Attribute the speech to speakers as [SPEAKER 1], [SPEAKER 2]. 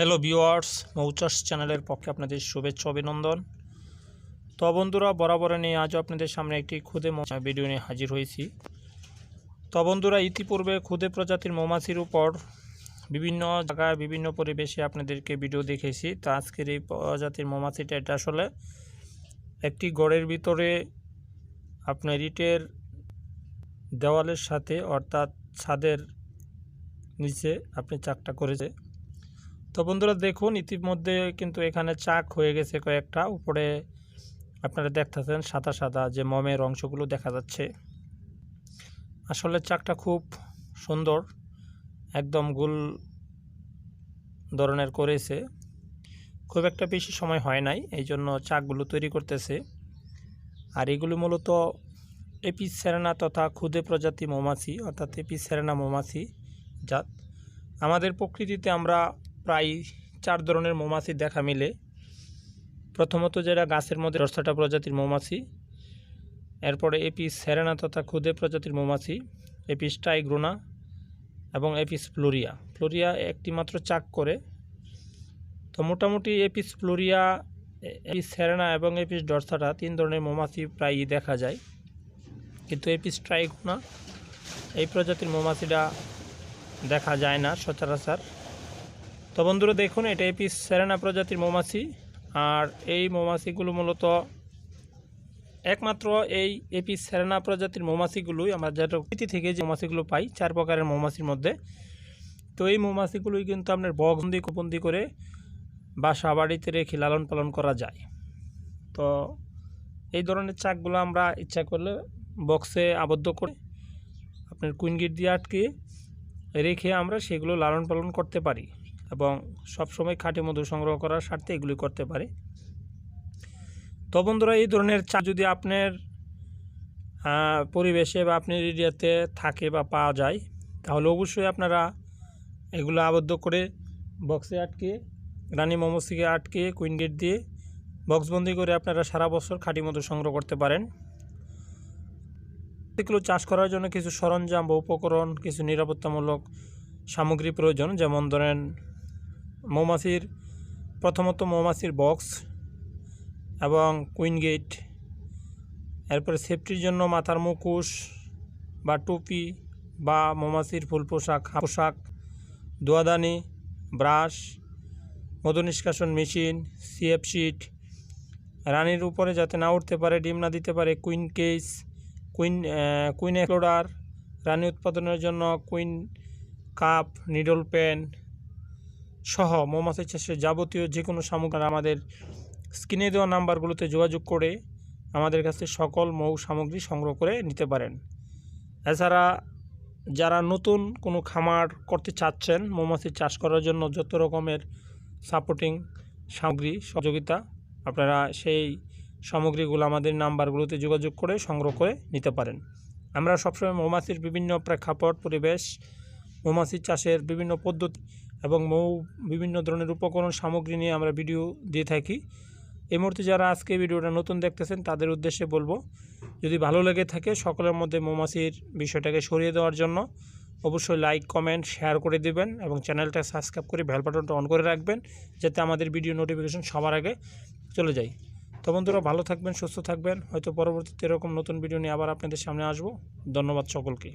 [SPEAKER 1] Hello viewers মৌচাস চ্যানেলের পক্ষে আপনাদের শুভেচ্ছা, অভিনন্দন। তো বন্ধুরা, বরাবর নিয়ে আজও আপনাদের সামনে একটি খুদে ভিডিও নিয়ে হাজির হয়েছি। তো বন্ধুরা, ইতিপূর্বে খুদে প্রজাতির মৌমাছির উপর বিভিন্ন জায়গায়, বিভিন্ন পরিবেশে আপনাদেরকে ভিডিও দেখেছি। তো আজকের এই প্রজাতির মৌমাছিটা এটা আসলে একটি গড়ের ভিতরে আপনার ইটের দেওয়ালের সাথে, অর্থাৎ ছাদের নিচে আপনি চাকটা করেছে। তো বন্ধুরা দেখুন, ইতিমধ্যে কিন্তু এখানে চাক হয়ে গেছে কয়েকটা। উপরে আপনারা দেখতেছেন সাদা সাদা যে মমের অংশগুলো দেখা যাচ্ছে। আসলে চাকটা খুব সুন্দর, একদম গোল ধরনের করেছে। খুব একটা বেশি সময় হয় নাই, এই জন্য চাকগুলো তৈরি করতেছে। আর এগুলো মূলত এপিস সেরেনা তথা ক্ষুদে প্রজাতি মৌমাছি, অর্থাৎ এপিস সেরেনা মৌমাছি জাত। আমাদের প্রকৃতিতে আমরা প্রায় চার ধরনের মৌমাছি দেখা মিলে। প্রথমত যেটা গাছের মধ্যে দশটা প্রজাতির মৌমাছি, এরপরে এপিস সেরেনা তথা ক্ষুদে প্রজাতির মৌমাছি, এপিস টাইগ্রোনা এবং এপিস ফ্লোরিয়া। ফ্লোরিয়া একটি মাত্র চাক করে। তো মোটামুটি এপিস ফ্লোরিয়া, এপিস সেরেনা এবং এপিস ডরসাটা তিন ধরনের মৌমাছি প্রায়ই দেখা যায়। কিন্তু এপিস ট্রাইগ্রোনা এই প্রজাতির মৌমাছিটা দেখা যায় না সচরাচর। তো বন্ধুরা দেখুন, এটা এপিস সেরেনা প্রজাতির মৌমাছি। আর এই মৌমাছিগুলো মূলত একমাত্র এই এপিস সেরেনা প্রজাতির মৌমাছিগুলোই আমরা যেটা প্রকৃতি থেকে যে মৌমাছিগুলো পাই, চার প্রকারের মৌমাছির মধ্যে। তো এই মৌমাছিগুলোই কিন্তু আপনার বগন্দি কুপন্দি করে বাসা বাড়িতে রেখে লালন পালন করা যায়। তো এই ধরনের চাকগুলো আমরা ইচ্ছা করলে বক্সে আবদ্ধ করে আপনার কুইন গিট দিয়ে আটকে রেখে আমরা সেগুলো লালন পালন করতে পারি। এবং সবসময় খাঁটি মধু সংগ্রহ করার স্বার্থে এগুলি করতে পারে। তো বন্ধুরা, এই ধরনের চা যদি আপনার পরিবেশে বা আপনার এরিয়াতে থাকে বা পাওয়া যায়, তাহলে অবশ্যই আপনারা এগুলো আবদ্ধ করে বক্সে আটকে, রানী মোমোসিকে আটকে, কুইন গেট দিয়ে বক্সবন্দি করে আপনারা সারা বছর খাঁটি মধু সংগ্রহ করতে পারেন। এগুলো চাষ করার জন্য কিছু সরঞ্জাম বা উপকরণ, কিছু নিরাপত্তামূলক সামগ্রী প্রয়োজন, যেমন ধরেন মৌমাছির, প্রথমত মৌমাছির বক্স এবং কুইন গেট এরপরে সেফটির জন্য মাথার মুখোশ বা টুপি বা মৌমাছির ফুল পোশাক পোশাক, দোয়াদানি ব্রাশ মধু নিষ্কাশন মেশিন সিএফ শিট রানীর উপরে যাতে না উঠতে পারে, ডিম না দিতে পারে queen case queen queen excluder রানী উৎপাদনের জন্য কুইন কাপ নিডল পেন সহ মৌমাছি চাষের যাবতীয় যে কোনো সামগ্রী আমাদের স্ক্রিনে দেওয়া নাম্বারগুলোতে যোগাযোগ করে আমাদের কাছে সকল মৌ সামগ্রী সংগ্রহ করে নিতে পারেন। এছাড়া যারা নতুন কোনো খামার করতে চাচ্ছেন, মৌমাছি চাষ করার জন্য যত রকমের সাপোর্টিং সামগ্রী সহযোগিতা, আপনারা সেই সামগ্রীগুলো আমাদের নাম্বারগুলোতে যোগাযোগ করে সংগ্রহ করে নিতে পারেন। আমরা সবসময় মৌমাছির বিভিন্ন প্রেক্ষাপট, পরিবেশ, মৌমাছি চাষের বিভিন্ন পদ্ধতি এবং মৌ বিভিন্ন ধরনের উপকরণ সামগ্রী নিয়ে আমরা ভিডিও দিয়ে থাকি। এই মুহূর্তে যারা আজকে ভিডিওটা নতুন দেখতেছেন, তাদের উদ্দেশ্যে বলব, যদি ভালো লেগে থাকে সকলের মধ্যে মৌমাছির বিষয়টাকে সরিয়ে দেওয়ার জন্য, অবশ্যই লাইক কমেন্ট শেয়ার করে দিবেন এবং চ্যানেলটা সাবস্ক্রাইব করে বেল বাটনটা অন করে রাখবেন যাতে আমাদের ভিডিও নোটিফিকেশন সবার আগে চলে যায়। তো বন্ধুরা, ভালো থাকবেন, সুস্থ থাকবেন। হয়তো পরবর্তীতে এরকম নতুন ভিডিও নিয়ে আবার আপনাদের সামনে আসব। ধন্যবাদ সকলকে।